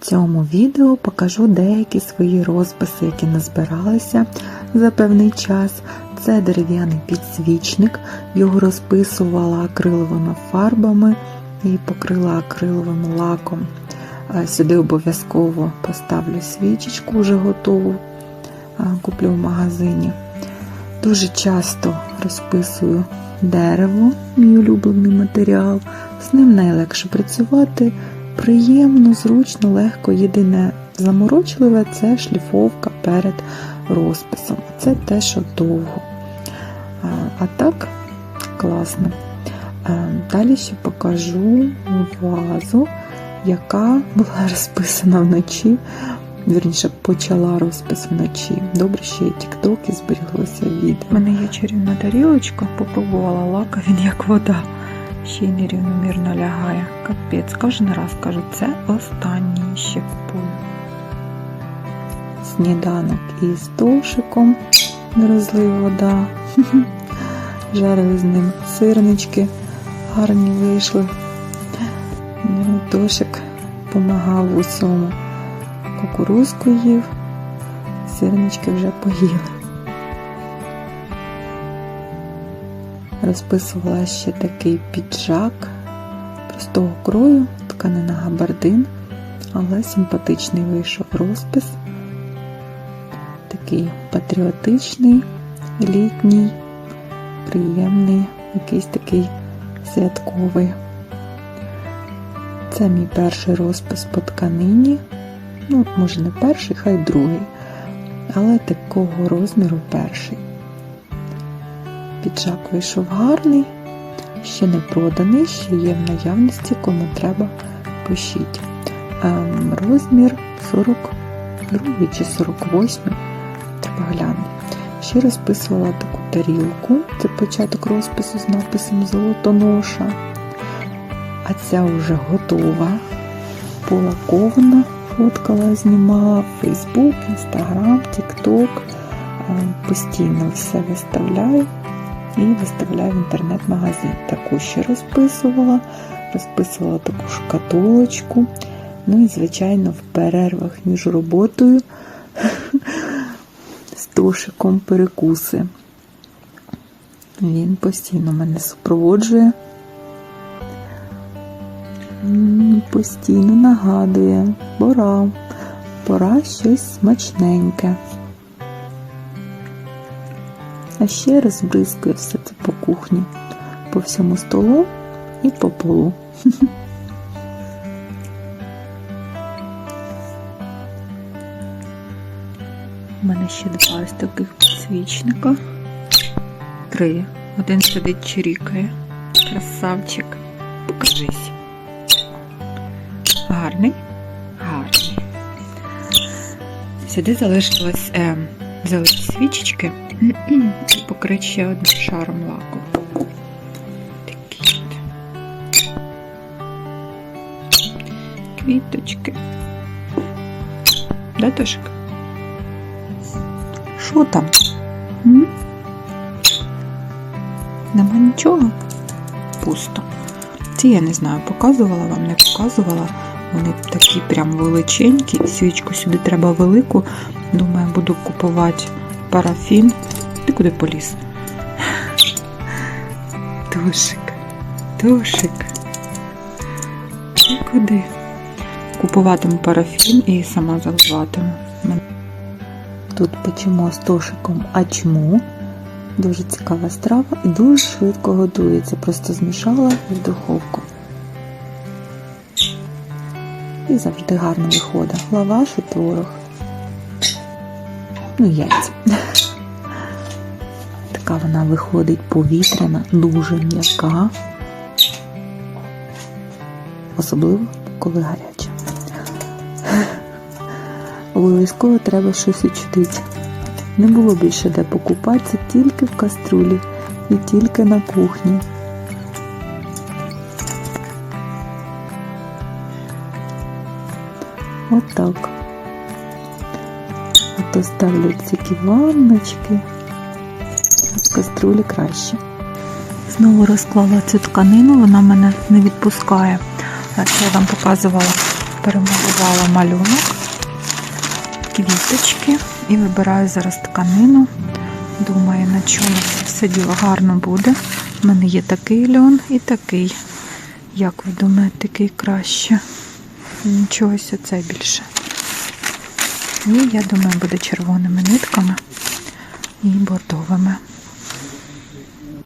Цьому відео покажу деякі свої розписи, які назбиралися за певний час. Це дерев'яний підсвічник, його розписувала акриловими фарбами і покрила акриловим лаком. Сюди обов'язково поставлю свічечку вже готову, куплю в магазині. Дуже часто розписую дерево, мій улюблений матеріал. З ним найлегше працювати. Приємно, зручно, легко. Єдине заморочливе це шліфовка перед розписом. Це те, що довго. А, так, класно. Далі ще покажу вазу, яка була розписана вночі. Вірніше, почала розпис вночі. Добре, що є TikTok і зберіглося відео. У мене є чарівна тарілочка, попробувала лака, він як вода. Ще нерівномірно лягає. Капець, кожен раз кажу, це останній ще купую. Сніданок із не розлив вода. Жарили з ним сирнички, гарні вийшли. Ну, Тошик допомагав усьому. Кукурузку їв, сирнички вже поїли. Розписувала ще такий піджак простого крою, тканина габардин, але симпатичний вийшов розпис. Такий патріотичний, літній, приємний, якийсь такий святковий. Це мій перший розпис по тканині. Ну, може, не перший, хай другий, але такого розміру перший. Піджак вийшов гарний, ще не проданий, ще є в наявності, кому треба, пишіть. Ем, розмір 42 чи 48, треба глянути. Ще розписувала таку тарілку, це початок розпису з написом Золотоноша. А ця вже готова, полакована, фоткала, знімала Instagram, TikTok. Ем, Постійно все виставляю і виставляю в інтернет-магазин. Таку ще розписувала, розписувала таку шкатулочку. Ну і, звичайно, в перервах між роботою з тошиком перекуси. Він постійно мене супроводжує. Постійно нагадує, пора, пора щось смачненьке. А ще розбризкує все це по кухні, по всьому столу і по полу. У мене ще два ось таких підсвічника. Три. Один сидить чирікає. Красавчик. Покажись. Гарний? Гарний. Сюди залишилось е, взяли свічечки і покрити ще одним шаром лаку. Такі. Квіточки. Да, Тошик? Що там? М? Нема нічого? Пусто. Ці я не знаю, показувала вам, не показувала. Вони такі прям величенькі. Свічку сюди треба велику. Думаю, буду купувати парафін. Ти куди поліз? Тошик, Тошик. Ти куди? Купуватиму парафін і сама заливатиму. Тут печемо з тошиком ачму. Дуже цікава страва і дуже швидко готується. Просто змішала в духовку. І завжди гарно виходить. Лаваш і творог. Ну, яйця. Така вона виходить повітряна, дуже м'яка. Особливо, коли гаряча. Обов'язково треба щось учудити. Не було більше де покупатися тільки в каструлі і тільки на кухні. Отак. А то ставлять такі ванночки. В каструлі краще. Знову розклала цю тканину, вона мене не відпускає. Це я вам показувала перемалювала малюнок, квіточки і вибираю зараз тканину. Думаю, на чому все діло гарно буде. У мене є такий льон і такий. Як ви думаєте, який краще? Нічогось оце більше. І я думаю, буде червоними нитками і бордовими.